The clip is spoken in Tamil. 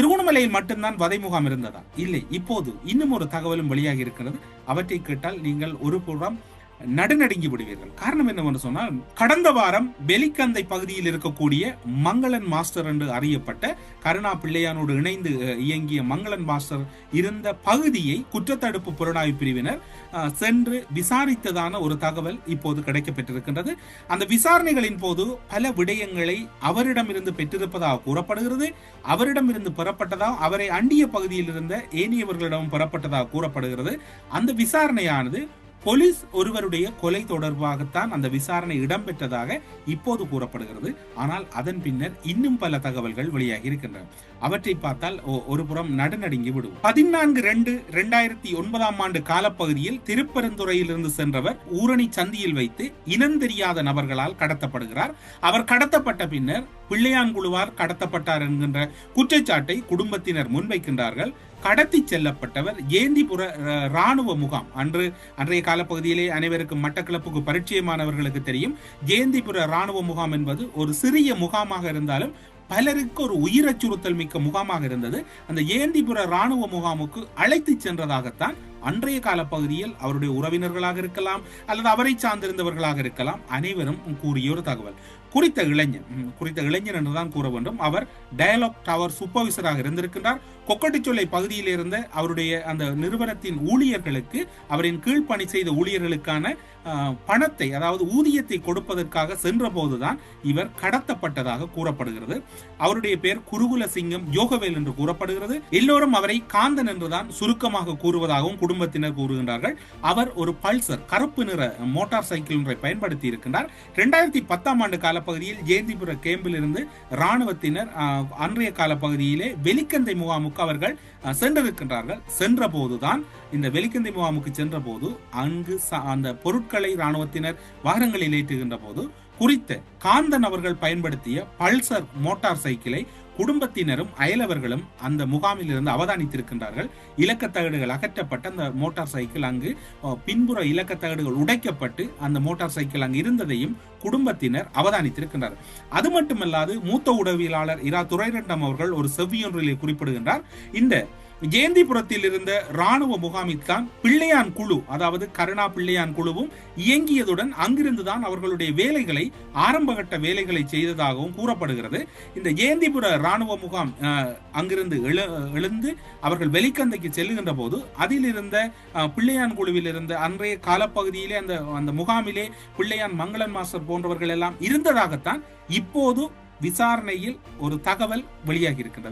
திருகோணமலையில் மட்டும்தான் வதை முகாம் இருந்ததா? இல்லை. இப்போது இன்னும் ஒரு தகவலும் வெளியாகி இருக்கிறது. அவற்றை கேட்டால் நீங்கள் ஒரு புறம் நடுநடுங்கி விடுவீர்கள். காரணம் என்னவென்று சொன்னால் கடந்த வாரம் வெலிக்கந்தை பகுதியில் இருக்கக்கூடிய மங்களன் மாஸ்டர் என்று அறியப்பட்ட கருணா பிள்ளையானோடு இணைந்து இயங்கிய மங்களன் மாஸ்டர் இருந்த பகுதியை குற்றத்தடுப்பு புலனாய்வு பிரிவினர் சென்று விசாரித்ததான ஒரு தகவல் இப்போது கிடைக்கப்பெற்றிருக்கின்றது. அந்த விசாரணைகளின் போது பல விடயங்களை அவரிடமிருந்து பெற்றிருப்பதாக கூறப்படுகிறது. அவரிடமிருந்து பெறப்பட்டதாக அவரை அண்டிய பகுதியில் இருந்த ஏனியவர்களிடம் பெறப்பட்டதாக கூறப்படுகிறது. அந்த விசாரணையானது போலீஸ் ஒருவருடைய கொலை தொடர்பாகத்தான் அந்த விசாரணை இடம்பெற்றதாக இப்போது கூறப்படுகிறது. ஆனால் அதன் பின்னர் இன்னும் பல தகவல்கள் வெளியாகி இருக்கின்றன. அவற்றை பார்த்தால் ஒரு புறம் நடுநடுங்கி விடும் பதினான்கு ரெண்டு ரெண்டாயிரத்தி ஒன்பதாம் ஆண்டு காலப்பகுதியில் திருப்பெருந்துறையிலிருந்து சென்றவர் ஊரணி சந்தியில் வைத்து இனம் தெரியாத நபர்களால் கடத்தப்படுகிறார். அவர் கடத்தப்பட்ட பின்னர் பிள்ளையான்குழுவார் கடத்தப்பட்டார் என்கின்ற குற்றச்சாட்டை குடும்பத்தினர் முன்வைக்கின்றார்கள். கடத்தி செல்லப்பட்டவர் ஏந்திபுர ராணுவ முகாம். அன்று அன்றைய காலப்பகுதியிலே அனைவருக்கும் மட்டக்களப்புக்கு பரிச்சயமானவர்களுக்கு தெரியும் ஜேந்திபுர ராணுவ முகாம் என்பது ஒரு சிறிய முகாமாக இருந்தாலும் பலருக்கு ஒரு உயிர் அச்சுறுத்தல் மிக்க முகாமாக இருந்தது. அந்த ஏந்திபுர ராணுவ முகாமுக்கு அழைத்து சென்றதாகத்தான் அன்றைய கால பகுதியில் அவருடைய உறவினர்களாக இருக்கலாம் அல்லது அவரை சார்ந்திருந்தவர்களாக இருக்கலாம் அனைவரும் கூறிய ஒரு தகவல். குறித்த இளைஞன் குறித்த இளைஞன் என்றுதான் கூற வேண்டும். அவர் டயலாக் டவர் சூப்பர்விசராக இருந்திருக்கின்றார். கொக்கட்டிச்சொல்லை பகுதியில் இருந்த அவருடைய அந்த நிறுவனத்தின் ஊழியர்களுக்கு அவரின் கீழ் பணி செய்த ஊழியர்களுக்கான பணத்தை அதாவது ஊதியத்தை கொடுப்பதற்காக சென்ற போதுதான் இவர் கடத்தப்பட்டதாக கூறப்படுகிறது. அவருடைய பெயர் குருகுல சிங்கம் யோகவேல் என்று கூறப்படுகிறது. எல்லோரும் அவரை காந்தன் என்றுதான் சுருக்கமாக கூறுவதாகவும் குடும்பத்தினர் கூறுகின்றார்கள். அவர் ஒரு பல்சர் கருப்பு நிற மோட்டார் சைக்கிள் ஒன்றை பயன்படுத்தி இருக்கின்றார். இரண்டாயிரத்தி பத்தாம் ஆண்டு காலப்பகுதியில் ஜெயந்திபுர கேம்பில் இருந்து ராணுவத்தினர் அன்றைய காலப்பகுதியிலே வெலிக்கந்தை முகாமுக்கு அவர்கள் சென்றிருக்கின்றார்கள். சென்ற போதுதான் இந்த வெலிக்கந்தை முகாமுக்கு சென்ற போது அங்கு அந்த பொருட்களை ராணுவத்தினர் வாகனங்களில் ஏற்றுகின்ற போது குறித்த காந்தன் அவர்கள் பயன்படுத்திய பல்சர் மோட்டார் சைக்கிளை குடும்பத்தினரும் அயலவர்களும் அந்த முகாமில் இருந்து அவதானித்திருக்கின்றார்கள் இலக்கத்தகடுகள் அகற்றப்பட்ட அந்த மோட்டார் சைக்கிள் அங்கு பின்புற இலக்கத்தகடுகள் உடைக்கப்பட்டு அந்த மோட்டார் சைக்கிள் அங்கு இருந்ததையும் குடும்பத்தினர் அவதானித்திருக்கின்றார்கள் அது மட்டுமல்லாது மூத்த உடவியலாளர் இரா துரைரண்டம் அவர்கள் ஒரு செவ்வியொன்றிலே குறிப்பிடுகின்றார். இந்த ஜெயந்திபுரத்தில் இருந்த ராணுவ முகாமில்தான் பிள்ளையான் குழு அதாவது கருணா பிள்ளையான் குழுவும் இயங்கியதுடன் அங்கிருந்துதான் அவர்களுடைய வேலைகளை ஆரம்பகட்ட வேலைகளை செய்ததாகவும் கூறப்படுகிறது. இந்த ஜெயந்திபுர ராணுவ முகாம் அங்கிருந்து எழு எழுந்து அவர்கள் வெளிக்கந்தைக்கு செல்லுகின்ற போது அதில் இருந்த பிள்ளையான் குழுவில் இருந்த அன்றைய காலப்பகுதியிலே அந்த அந்த முகாமிலே பிள்ளையான் மங்களன் மாஸ்டர் போன்றவர்கள் எல்லாம் இருந்ததாகத்தான் இப்போது விசாரணையில் ஒரு தகவல் வெளியாகி இருக்கின்றது